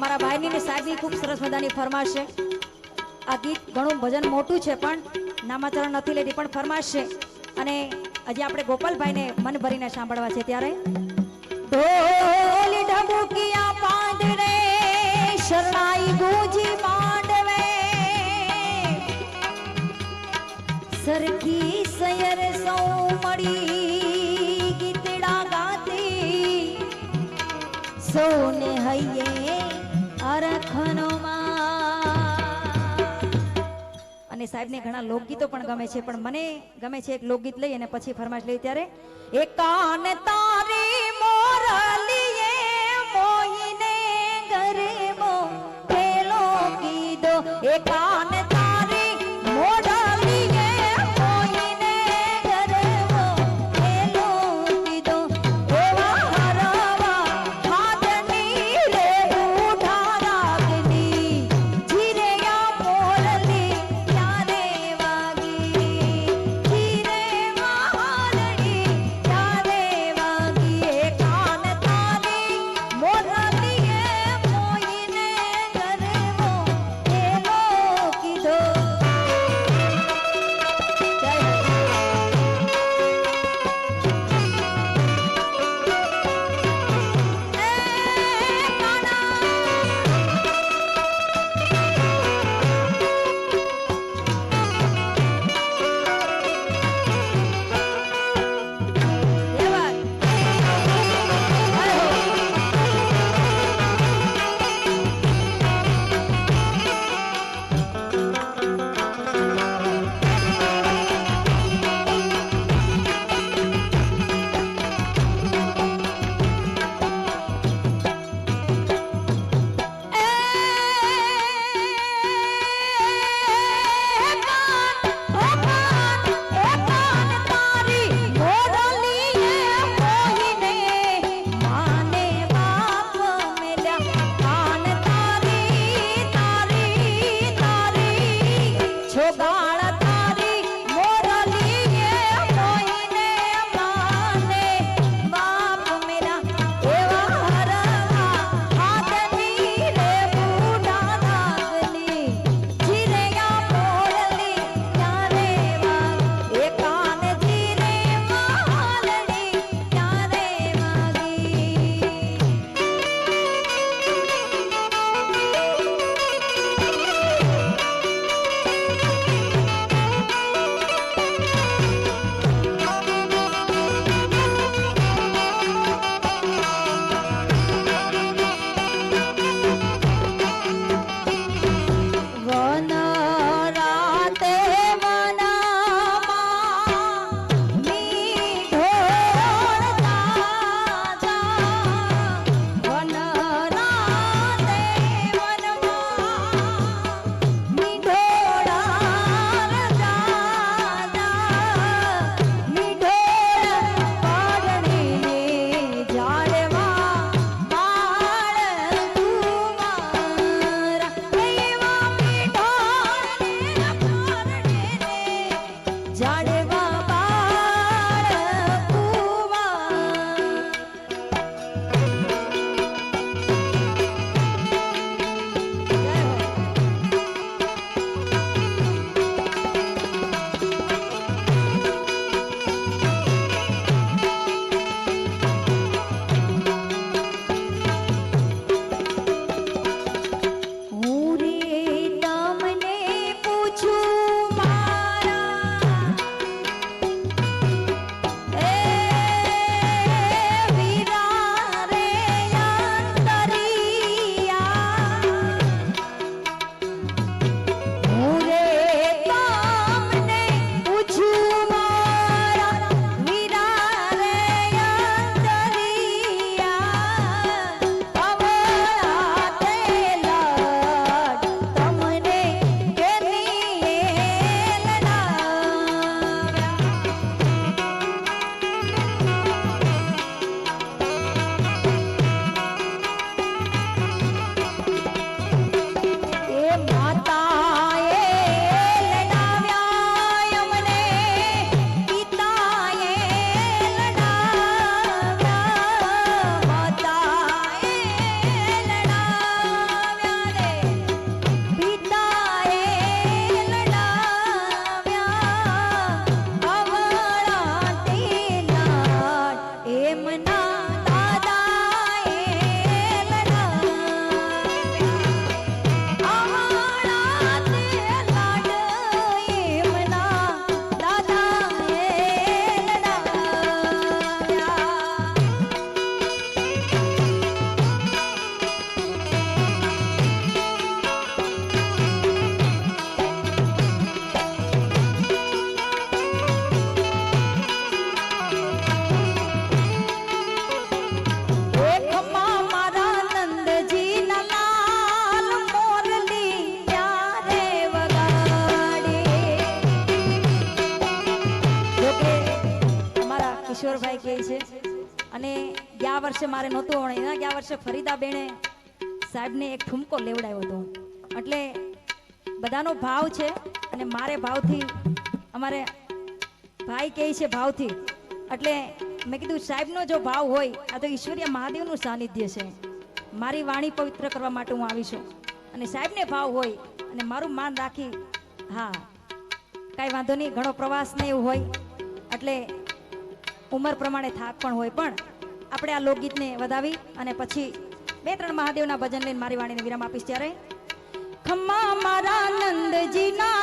મારા ભાઈની ને સાહેબની ખૂબ સરસ મજાની ફરમાશ. આ ગીત ઘણું ભજન મોટું છે, પણ નામાચરણ નથી લેતી, પણ ફરમાશ. અને હજી આપણે ગોપાલભાઈને મન ભરીને સાંભળવા છે ત્યારે. ઢોલ ઢબુકિયા પાંદડે શરણાઈ ગુજી માંડવે. સરખી સાહેબને ઘણા લોકગીતો પણ ગમે છે, પણ મને ગમે છે એક લોકગીત લઈ અને પછી ફરમાશ લઈ ત્યારે એકાન કાન તારી મોરલીએ મોહીને ઘરે મો પેલો કીધો એ વર્ષે મારે નહોતું આવડે. એના ગયા વર્ષે ફરીદા બેને સાહેબને એક ઠુમકો લેવડાવ્યો હતો. એટલે બધાનો ભાવ છે અને મારે ભાવથી, અમારે ભાઈ કહે છે ભાવથી. એટલે મેં કીધું, સાહેબનો જો ભાવ હોય, આ તો ઈશ્વરીય મહાદેવનું સાનિધ્ય છે. મારી વાણી પવિત્ર કરવા માટે હું આવી છું. અને સાહેબને ભાવ હોય અને મારું માન રાખી, હા, કાંઈ વાંધો નહીં, ઘણો પ્રવાસ ને એવું હોય. એટલે ઉંમર પ્રમાણે થાક પણ હોય પણ આપણે આ લોકગીતને વધાવી અને પછી બે ત્રણ મહાદેવના ભજન લઈને મારી વાણીને વિરામ આપીશ ત્યારે. ખમ્મા મારા નંદજીના